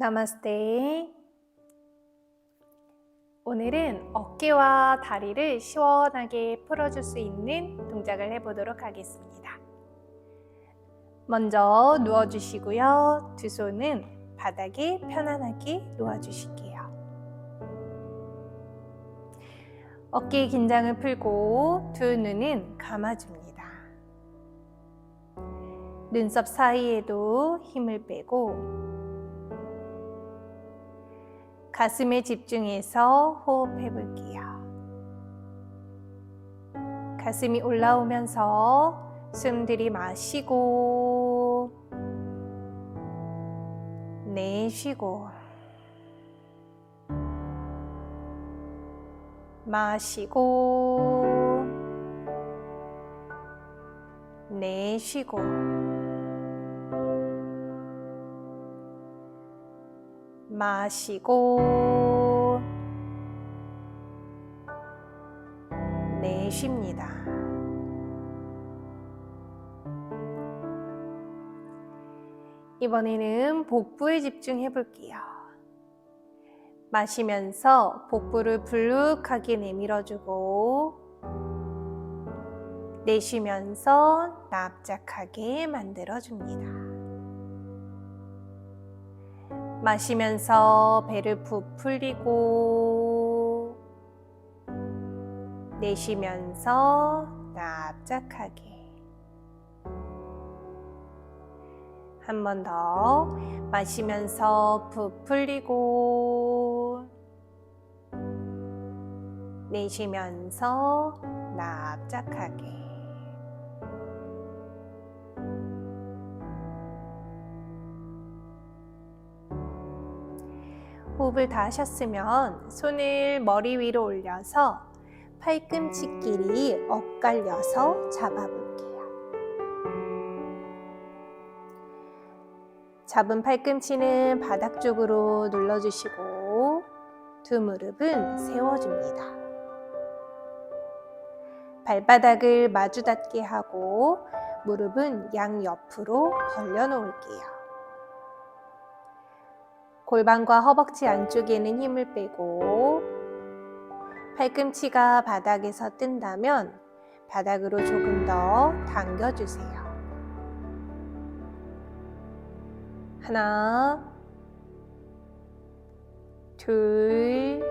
나마스테. 오늘은 어깨와 다리를 시원하게 풀어줄 수 있는 동작을 해보도록 하겠습니다. 먼저 누워주시고요. 두 손은 바닥에 편안하게 놓아주실게요. 어깨 긴장을 풀고 두 눈은 감아줍니다. 눈썹 사이에도 힘을 빼고 가슴에 집중해서 호흡해 볼게요. 가슴이 올라오면서 숨 들이마시고 내쉬고 마시고 내쉬고 마시고 내쉽니다. 이번에는 복부에 집중해 볼게요. 마시면서 복부를 불룩하게 내밀어주고 내쉬면서 납작하게 만들어줍니다. 마시면서 배를 부풀리고 내쉬면서 납작하게. 한 번 더 마시면서 부풀리고 내쉬면서 납작하게 호흡을 다 하셨으면 손을 머리 위로 올려서 팔꿈치끼리 엇갈려서 잡아볼게요. 잡은 팔꿈치는 바닥 쪽으로 눌러주시고 두 무릎은 세워줍니다. 발바닥을 마주 닿게 하고 무릎은 양옆으로 벌려놓을게요. 골반과 허벅지 안쪽에는 힘을 빼고 팔꿈치가 바닥에서 뜬다면 바닥으로 조금 더 당겨주세요. 하나, 둘,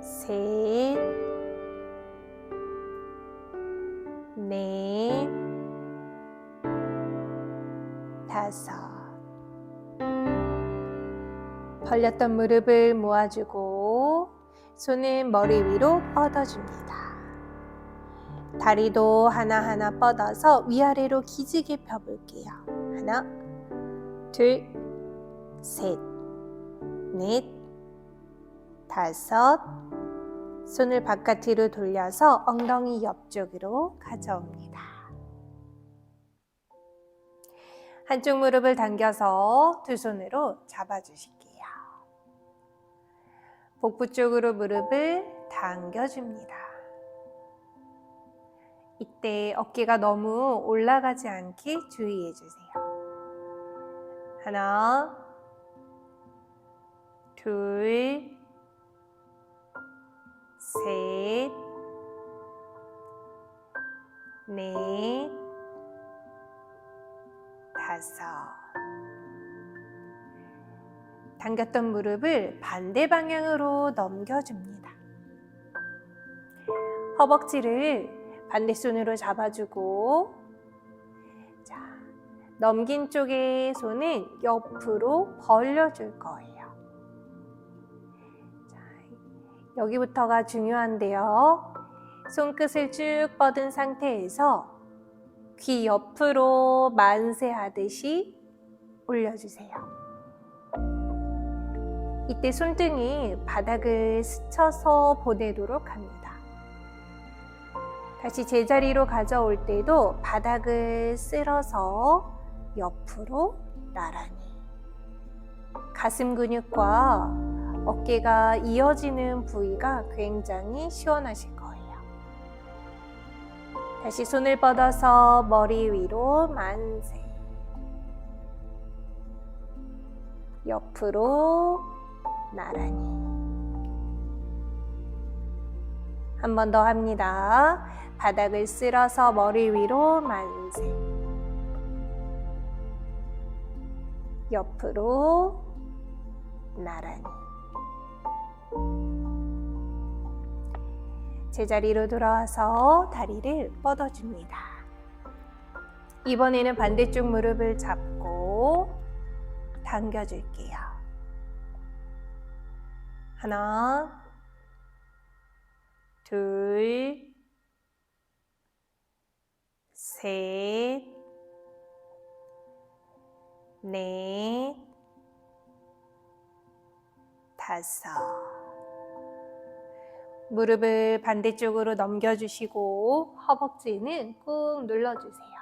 셋, 넷, 다섯. 벌렸던 무릎을 모아주고 손은 머리 위로 뻗어줍니다. 다리도 하나하나 뻗어서 위아래로 기지개 펴볼게요. 하나, 둘, 셋, 넷, 다섯. 손을 바깥으로 돌려서 엉덩이 옆쪽으로 가져옵니다. 한쪽 무릎을 당겨서 두 손으로 잡아주실게요. 복부 쪽으로 무릎을 당겨줍니다. 이때 어깨가 너무 올라가지 않게 주의해 주세요. 하나, 둘, 셋, 넷, 다섯. 당겼던 무릎을 반대 방향으로 넘겨줍니다. 허벅지를 반대손으로 잡아주고, 자, 넘긴 쪽의 손은 옆으로 벌려줄 거예요. 자, 여기부터가 중요한데요. 손끝을 쭉 뻗은 상태에서 귀 옆으로 만세하듯이 올려주세요. 이때 손등이 바닥을 스쳐서 보내도록 합니다. 다시 제자리로 가져올 때도 바닥을 쓸어서 옆으로 나란히 가슴 근육과 어깨가 이어지는 부위가 굉장히 시원하실 거예요. 다시 손을 뻗어서 머리 위로 만세. 옆으로 나란히. 한 번 더 합니다. 바닥을 쓸어서 머리 위로 만세. 옆으로 나란히. 제자리로 돌아와서 다리를 뻗어줍니다. 이번에는 반대쪽 무릎을 잡고 당겨줄게요. 하나, 둘, 셋, 넷, 다섯. 무릎을 반대쪽으로 넘겨주시고 허벅지는 꾹 눌러주세요.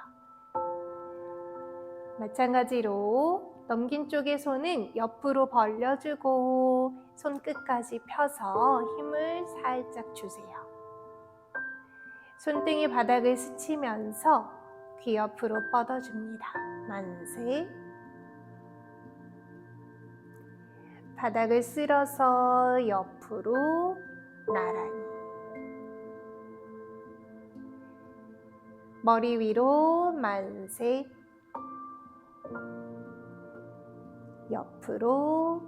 마찬가지로 넘긴 쪽의 손은 옆으로 벌려주고 손끝까지 펴서 힘을 살짝 주세요. 손등이 바닥을 스치면서 귀 옆으로 뻗어줍니다. 만세. 바닥을 쓸어서 옆으로 나란히. 머리 위로 만세. 옆으로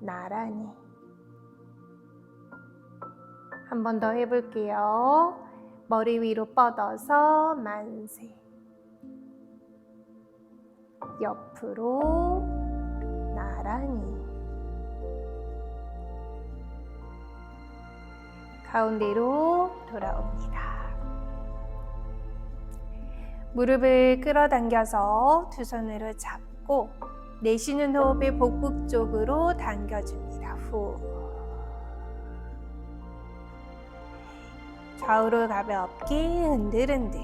나란히. 한 번 더 해볼게요. 머리 위로 뻗어서 만세. 옆으로 나란히. 가운데로 돌아옵니다. 무릎을 끌어당겨서 두 손으로 잡고 내쉬는 호흡에 복부 쪽으로 당겨줍니다. 후. 좌우로 가볍게 흔들흔들.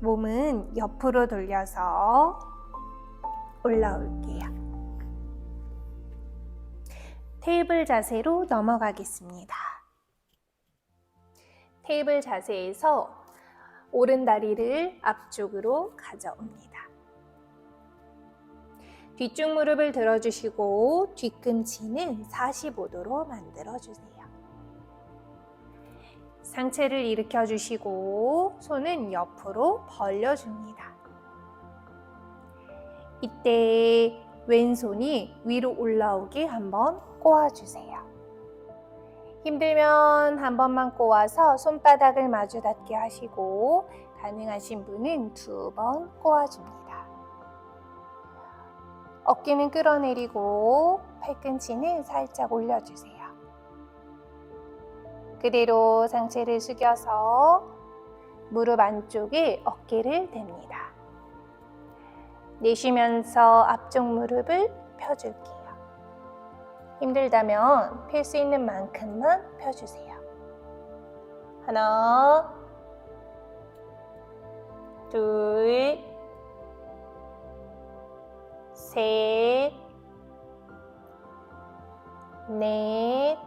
몸은 옆으로 돌려서 올라올게요. 테이블 자세로 넘어가겠습니다. 테이블 자세에서 오른 다리를 앞쪽으로 가져옵니다. 뒤쪽 무릎을 들어주시고 뒤꿈치는 45도로 만들어주세요. 상체를 일으켜 주시고 손은 옆으로 벌려줍니다. 이때 왼손이 위로 올라오게 한번 꼬아주세요. 힘들면 한 번만 꼬아서 손바닥을 마주 닿게 하시고 가능하신 분은 두 번 꼬아줍니다. 어깨는 끌어내리고 팔꿈치는 살짝 올려주세요. 그대로 상체를 숙여서 무릎 안쪽에 어깨를 댑니다. 내쉬면서 앞쪽 무릎을 펴줄게요. 힘들다면 펼 수 있는 만큼만 펴주세요. 하나, 둘, 셋, 넷,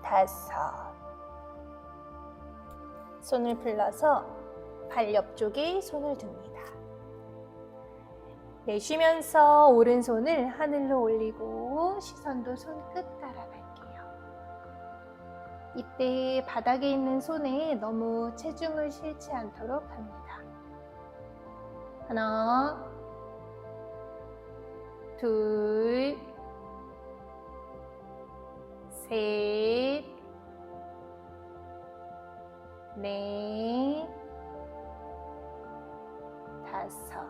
다섯. 손을 풀러서 발 옆쪽에 손을 둡니다. 내쉬면서 오른손을 하늘로 올리고 시선도 손끝 따라갈게요. 이때 바닥에 있는 손에 너무 체중을 실지 않도록 합니다. 하나, 둘, 셋, 넷, 다섯.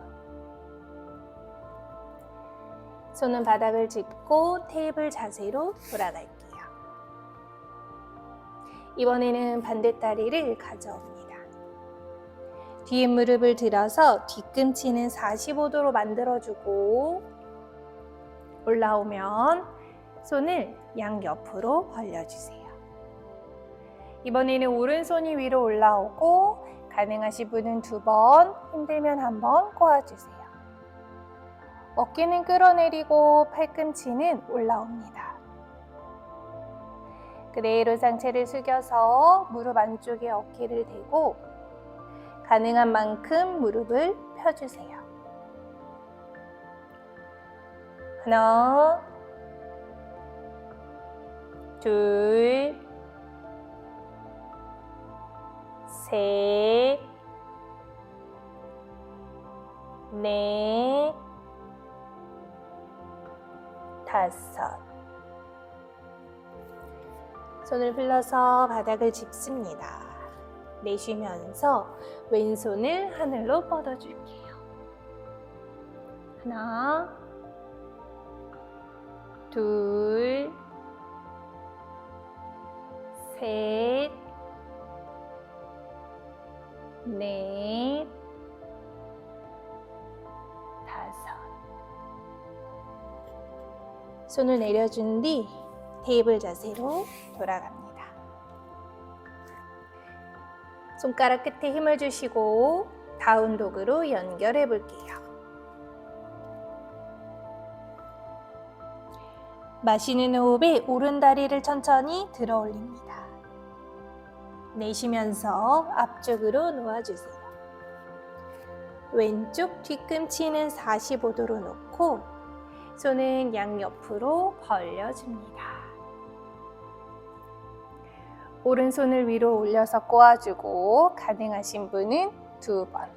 손은 바닥을 짚고 테이블 자세로 돌아갈게요. 이번에는 반대 다리를 가져옵니다. 뒤에 무릎을 들어서 뒤꿈치는 45도로 만들어주고 올라오면 손을 양옆으로 벌려주세요. 이번에는 오른손이 위로 올라오고 가능하신 분은 두 번, 힘들면 한 번 꼬아주세요. 어깨는 끌어내리고 팔꿈치는 올라옵니다. 그대로 상체를 숙여서 무릎 안쪽에 어깨를 대고 가능한 만큼 무릎을 펴주세요. 하나, 둘, 셋, 넷, 다섯. 손을 흘러서 바닥을 짚습니다. 내쉬면서 왼손을 하늘로 뻗어줄게요. 하나, 둘, 셋, 넷, 다섯. 손을 내려준 뒤 테이블 자세로 돌아갑니다. 손가락 끝에 힘을 주시고 다운독으로 연결해 볼게요. 마시는 호흡에 오른 다리를 천천히 들어 올립니다. 내쉬면서 앞쪽으로 놓아주세요. 왼쪽 뒤꿈치는 45도로 놓고 손은 양옆으로 벌려줍니다. 오른손을 위로 올려서 꼬아주고 가능하신 분은 두 번.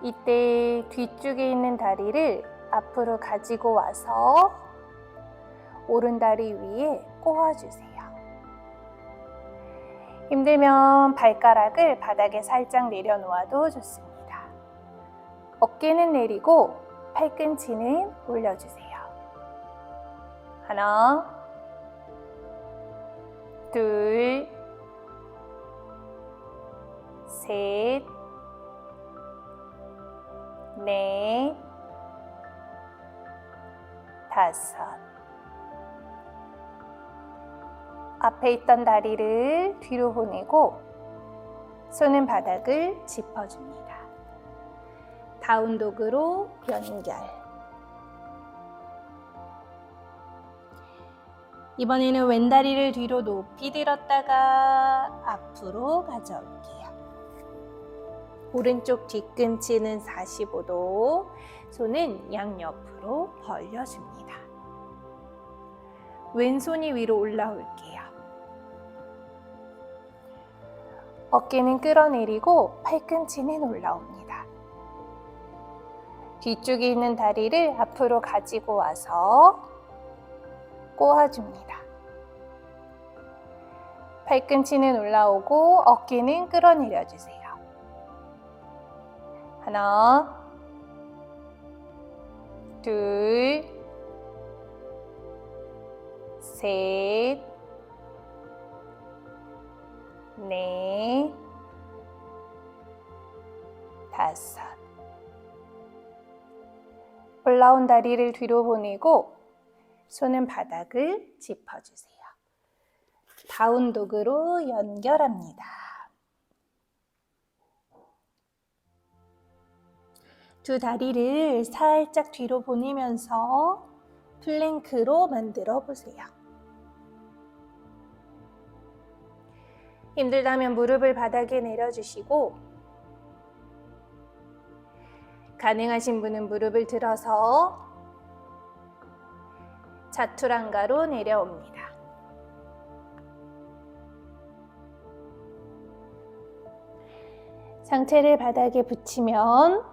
이때 뒤쪽에 있는 다리를 앞으로 가지고 와서 오른 다리 위에 꼬아주세요. 힘들면 발가락을 바닥에 살짝 내려놓아도 좋습니다. 어깨는 내리고 팔꿈치는 올려주세요. 하나, 둘, 셋, 넷, 다섯. 앞에 있던 다리를 뒤로 보내고 손은 바닥을 짚어줍니다. 다운독으로 연결. 이번에는 왼다리를 뒤로 높이 들었다가 앞으로 가져올게요. 오른쪽 뒤꿈치는 45도, 손은 양옆으로 벌려줍니다. 왼손이 위로 올라올게요. 어깨는 끌어내리고 팔꿈치는 올라옵니다. 뒤쪽에 있는 다리를 앞으로 가지고 와서 꼬아줍니다. 팔꿈치는 올라오고 어깨는 끌어내려 주세요. 하나, 둘, 셋, 넷, 다섯. 올라온 다리를 뒤로 보내고 손은 바닥을 짚어주세요. 다운독으로 연결합니다. 두 다리를 살짝 뒤로 보내면서 플랭크로 만들어 보세요. 힘들다면 무릎을 바닥에 내려주시고 가능하신 분은 무릎을 들어서 자투랑가로 내려옵니다. 상체를 바닥에 붙이면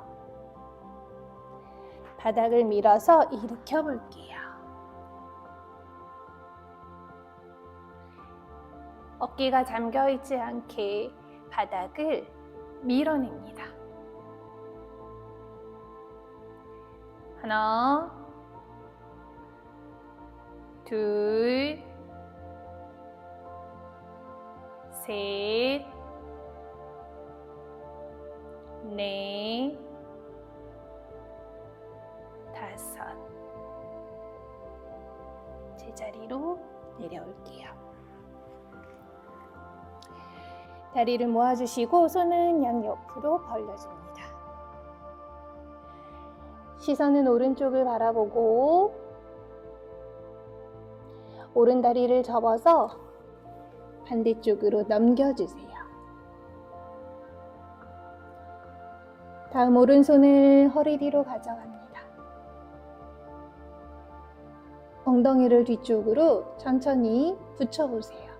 바닥을 밀어서 일으켜 볼게요. 어깨가 잠겨 있지 않게 바닥을 밀어냅니다. 하나, 둘, 셋, 넷, 다섯. 제자리로 내려올게요. 다리를 모아주시고 손은 양옆으로 벌려줍니다. 시선은 오른쪽을 바라보고 오른 다리를 접어서 반대쪽으로 넘겨주세요. 다음 오른손을 허리 뒤로 가져갑니다. 엉덩이를 뒤쪽으로 천천히 붙여보세요.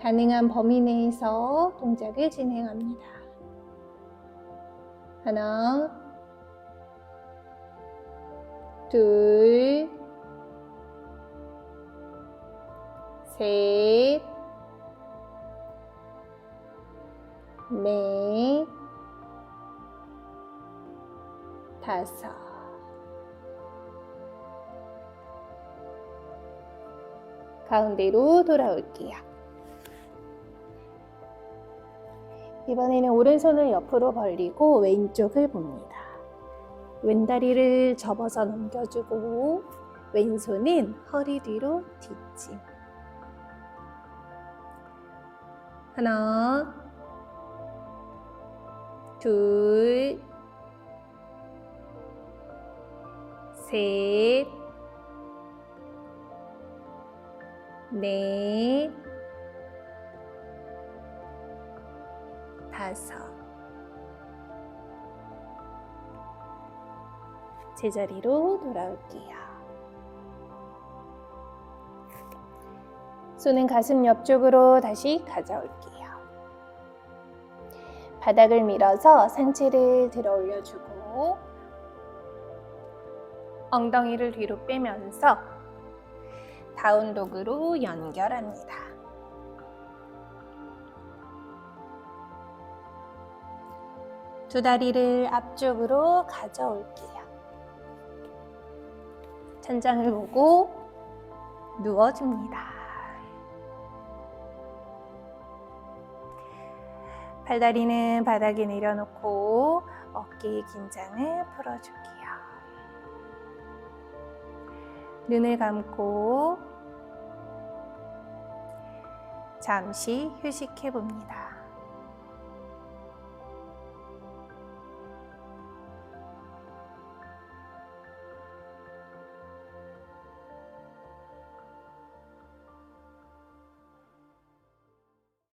가능한 범위 내에서 동작을 진행합니다. 하나, 둘, 셋, 넷, 다섯. 가운데로 돌아올게요. 이번에는 오른손을 옆으로 벌리고 왼쪽을 봅니다. 왼다리를 접어서 넘겨주고 왼손은 허리 뒤로 뒷짐. 하나, 둘, 셋, 넷, 다섯. 제자리로 돌아올게요. 손은 가슴 옆쪽으로 다시 가져올게요. 바닥을 밀어서 상체를 들어 올려주고 엉덩이를 뒤로 빼면서 다운독으로 연결합니다. 두 다리를 앞쪽으로 가져올게요. 천장을 보고 누워줍니다. 팔다리는 바닥에 내려놓고 어깨의 긴장을 풀어줄게요. 눈을 감고 잠시 휴식해 봅니다.